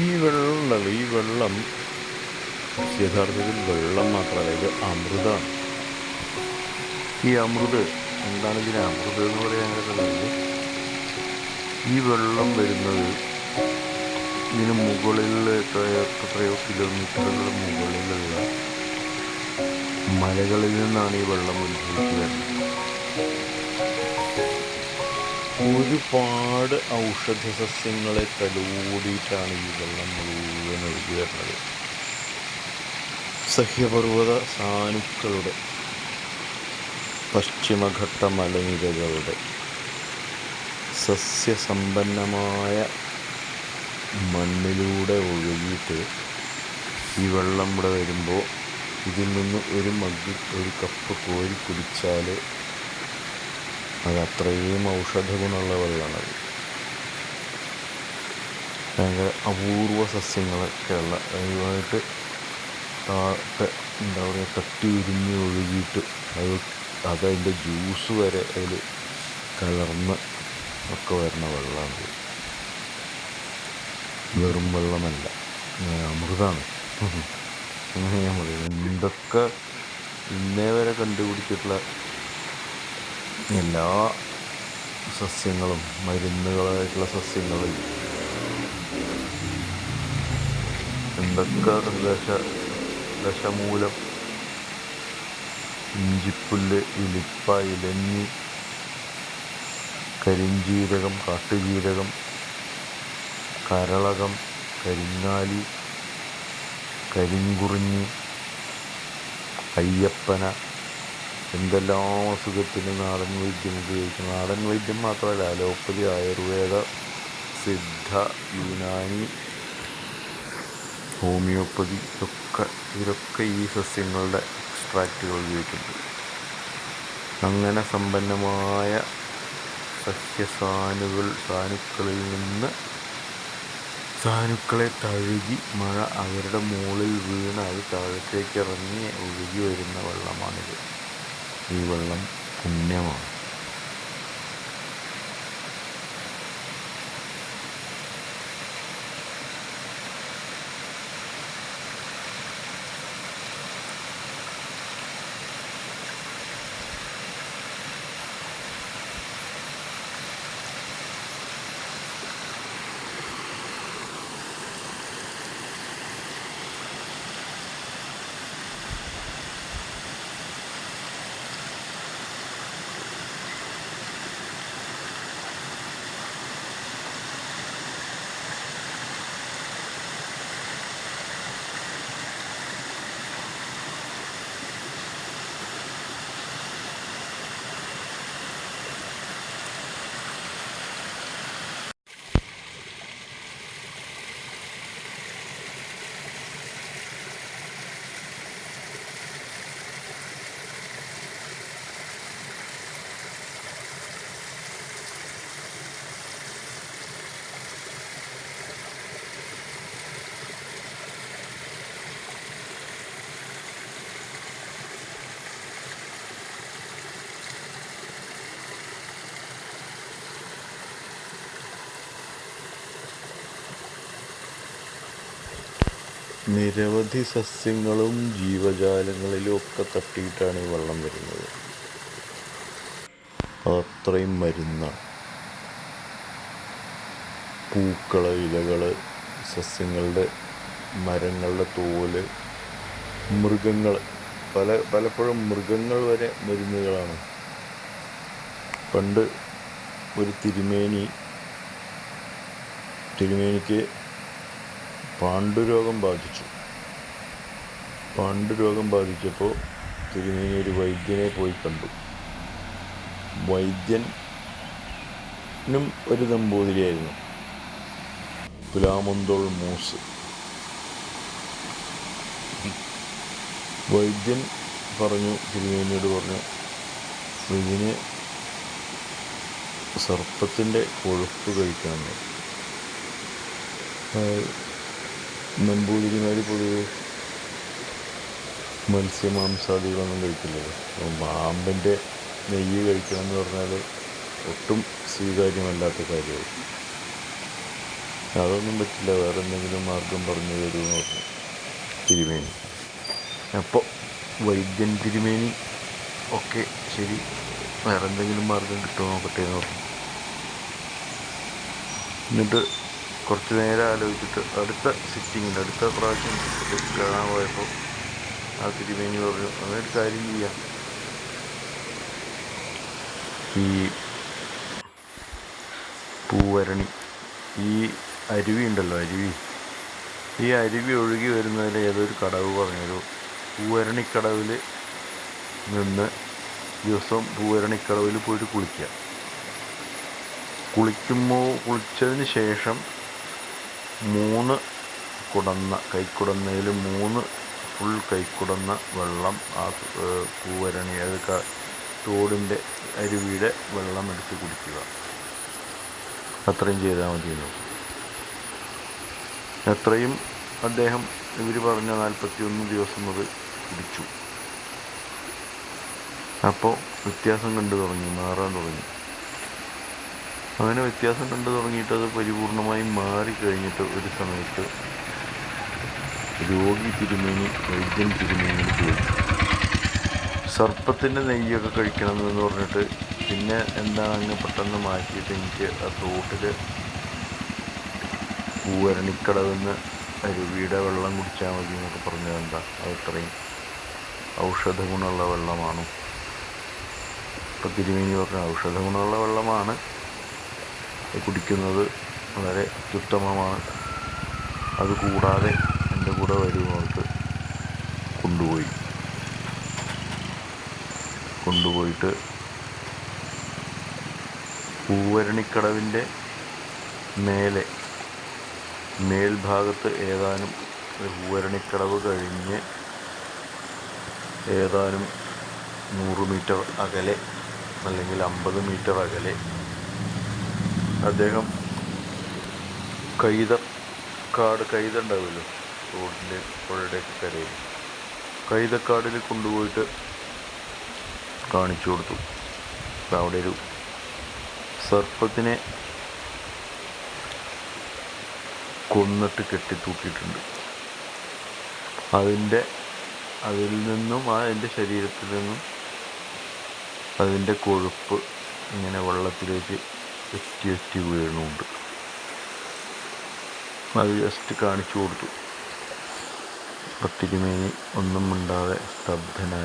ഈ വെള്ളം ഈ വെള്ളം യഥാർത്ഥത്തിൽ വെള്ളം മാത്രമല്ല ഇത് അമൃതമാണ് ഈ അമൃത് എന്താണ് ഇതിന് അമൃത് എന്ന് പറയാനുള്ളത് ഈ വെള്ളം വരുന്നത് ഇതിന് മുകളിൽ എത്രയോ കിലോമീറ്ററുകൾ മുകളിലുള്ള മലകളിൽ നിന്നാണ് ഈ വെള്ളം ഉത്ഭവിച്ചു വരുന്നത് ഒരുപാട് ഔഷധ സസ്യങ്ങളെ തലോടിയിട്ടാണ് ഈ വെള്ളം മുഴുവൻ ഒഴുകി വരുന്നത്. സഹ്യപർവത സാനുക്കളുടെ പശ്ചിമഘട്ട മലനിരകളുടെ സസ്യസമ്പന്നമായ മണ്ണിലൂടെ ഒഴുകിയിട്ട് ഈ വെള്ളം ഇവിടെ വരുമ്പോൾ ഇതിൽ നിന്ന് ഒരു മഗ് ഒരു കപ്പ് കോരി കുടിച്ചാൽ അത് അത്രയും ഔഷധ ഗുണമുള്ള വെള്ളമാണത് ഭയങ്കര അപൂർവ സസ്യങ്ങളൊക്കെയുള്ള അതുമായിട്ട് താഴത്തെ എന്താ പറയുക തട്ടി ഉരിഞ്ഞ് ഒഴുകിയിട്ട് അത് അതതിന്റെ ജ്യൂസ് വരെ അതിൽ കലർന്ന് ഒക്കെ വരുന്ന വെള്ളമാണ്. വെറും വെള്ളമല്ല അമൃതാണ്. അങ്ങനെ പറയുന്നത് എന്തൊക്കെ ഇന്നേ വരെ കണ്ടുപിടിച്ചിട്ടുള്ള എല്ലാ സസ്യങ്ങളും മരുന്നുകളായിട്ടുള്ള സസ്യങ്ങളും. എന്തൊക്കെ ദശ ദശമൂലം? ഇഞ്ചിപ്പുല്ല് ഇലിപ്പ ഇലഞ്ഞി കരിഞ്ജീരകം കാട്ടുജീരകം കരളകം കരിങ്ങാലി കരിങ്കുറിഞ്ഞി അയ്യപ്പന എന്തെല്ലാം അസുഖത്തിന് നാടൻ വൈദ്യം ഉപയോഗിക്കും. നാടൻ വൈദ്യം മാത്രമല്ല അലോപ്പതി ആയുർവേദ സിദ്ധ യുനാനി ഹോമിയോപ്പതി ഒക്കെ ഇതൊക്കെ ഈ സസ്യങ്ങളുടെ എക്സ്ട്രാക്റ്റുകൾ ഉപയോഗിക്കുന്നു. അങ്ങനെ സമ്പന്നമായ സസ്യസാനുകൾ സാനുക്കളിൽ നിന്ന് സാനുക്കളെ തഴുകി മഴ അവരുടെ മുകളിൽ വീണ് അത് താഴത്തേക്ക് ഇറങ്ങി ഒഴുകി വരുന്ന വെള്ളമാണിത്. ഈ വെള്ളം പുണ്യമാണ്. നിരവധി സസ്യങ്ങളും ജീവജാലങ്ങളിലും ഒക്കെ തട്ടിയിട്ടാണ് ഈ വെള്ളം വരുന്നത്. അതത്രയും മരുന്നാണ്. പൂക്കൾ ഇലകൾ സസ്യങ്ങളുടെ മരങ്ങളുടെ തോൽ മൃഗങ്ങൾ പല പലപ്പോഴും മൃഗങ്ങൾ വരെ മരുന്നുകളാണ്. പണ്ട് ഒരു തിരുമേനി തിരുമേനിക്ക് പാണ്ഡുരോഗം ബാധിച്ചു. പാണ്ഡുരോഗം ബാധിച്ചപ്പോൾ തിരുമേനി ഒരു വൈദ്യനെ പോയി കണ്ടു. വൈദ്യനും ഒരു നമ്പൂതിരിയായിരുന്നു പുലാമന്തോൾ മൂസ്. വൈദ്യൻ പറഞ്ഞു തിരുമേനിയോട് പറഞ്ഞു ഇതിന് സർപ്പത്തിന്റെ കൊഴുപ്പ് കഴിക്കണം നമ്പൂതിരിമാർ പൊതുവെ മത്സ്യമാംസാദികളൊന്നും കഴിക്കില്ലല്ലോ. അപ്പോൾ പാമ്പിന്റെ നെയ്യ് കഴിക്കണം എന്ന് പറഞ്ഞാൽ ഒട്ടും സ്വീകാര്യമല്ലാത്ത കാര്യമാണ്. അതൊന്നും പറ്റില്ല വേറെ എന്തെങ്കിലും മാർഗം പറഞ്ഞു തരുമെന്ന് പറഞ്ഞു. തിരുമേനി. അപ്പോൾ വൈദ്യൻ തിരുമേനി ഒക്കെ ശരി. വേറെ എന്തെങ്കിലും മാർഗം കിട്ടുമോ നോക്കട്ടെ എന്ന് പറഞ്ഞു. എന്നിട്ട് കുറച്ച് നേരം ആലോചിച്ചിട്ട് അടുത്ത സിറ്റിങ്ങിൽ അടുത്ത പ്രാവശ്യം കാണാൻ പോയപ്പോൾ ആ തിരുമേനി പറഞ്ഞു അങ്ങനൊരു കാര്യം ചെയ്യാം. ഈ പൂവരണി ഈ അരുവി ഉണ്ടല്ലോ അരുവി. ഈ അരുവി ഒഴുകി വരുന്നതിൽ ഏതൊരു കടവ് പറഞ്ഞൊരു പൂവരണിക്കടവിൽ നിന്ന് ദിവസം പൂവരണിക്കടവിൽ പോയിട്ട് കുളിക്കുക. കുളിക്കുമ്പോൾ കുളിച്ചതിന് ശേഷം മൂന്ന് കുടന്ന കൈക്കുടന്നയിൽ മൂന്ന് ഫുൾ കൈക്കുടന്ന വെള്ളം ആ കൂവരണി അത് തോടിന്റെ അരുവിയുടെ വെള്ളം എടുത്ത് കുടിക്കുക. അത്രയും ചെയ്താൽ മതിയല്ലോ. എത്രയും അദ്ദേഹം ഇവർ പറഞ്ഞ നാൽപ്പത്തി ഒന്ന് ദിവസം അത് കുടിച്ചു. അപ്പോൾ വ്യത്യാസം കണ്ടു തുടങ്ങി മാറാൻ തുടങ്ങി. അങ്ങനെ വ്യത്യാസം കണ്ടു തുടങ്ങിയിട്ട് അത് പരിപൂർണമായി മാറിക്കഴിഞ്ഞിട്ട് ഒരു സമയത്ത് രോഗി തിരുമേനി വൈദ്യൻ തിരുമേനി ചോദിച്ചു സർപ്പത്തിന്റെ നെയ്യൊക്കെ കഴിക്കണം എന്ന് പറഞ്ഞിട്ട് പിന്നെ എന്താണ് അങ്ങ് പെട്ടെന്ന് മാറ്റിയിട്ട് എനിക്ക് ആ തോട്ടിൽ പൂവരണിക്കടവെന്ന് അരുവിയുടെ വെള്ളം കുടിച്ചാൽ മതി എന്നൊക്കെ പറഞ്ഞത് എന്താ? അത് ഇത്രയും ഔഷധ ഗുണമുള്ള വെള്ളമാണ്? ഇപ്പം തിരുമേനി പറഞ്ഞ ഔഷധ ഗുണമുള്ള വെള്ളമാണ്. കുടിക്കുന്നത് വളരെ അത്യുത്തമമാണ്. അത് കൂടാതെ എന്റെ കൂടെ വരുന്നവർക്ക് കൊണ്ടുപോയി. കൊണ്ടുപോയിട്ട് പൂവരണിക്കടവിന്റെ മേലെ മേൽഭാഗത്ത് ഏതാനും പൂവരണിക്കടവ് കഴിഞ്ഞ് ഏതാനും നൂറ് മീറ്റർ അകലെ അല്ലെങ്കിൽ അമ്പത് മീറ്റർ അകലെ അദ്ദേഹം കൈത കൈത ഉണ്ടാവുമല്ലോ. റോഡിന്റെ പുഴയുടെയൊക്കെ കരയിൽ. കൈതക്കാടിൽ കൊണ്ടുപോയിട്ട് കാണിച്ചു കൊടുത്തു. അവിടെ ഒരു സർപ്പത്തിനെ കൊന്നിട്ട് കെട്ടിത്തൂക്കിയിട്ടുണ്ട്. അതിന്റെ അതിൽ നിന്നും ആ എന്റെ ശരീരത്തിൽ നിന്നും അതിന്റെ കൊഴുപ്പ് ഇങ്ങനെ വെള്ളത്തിലേക്ക് എറ്റി എറ്റി വീണുണ്ട് അത് ജസ്റ്റ് കാണിച്ചു കൊടുത്തു പത്തിരിമേനി ഒന്നും മിണ്ടാതെ സ്തബ്ധനായി.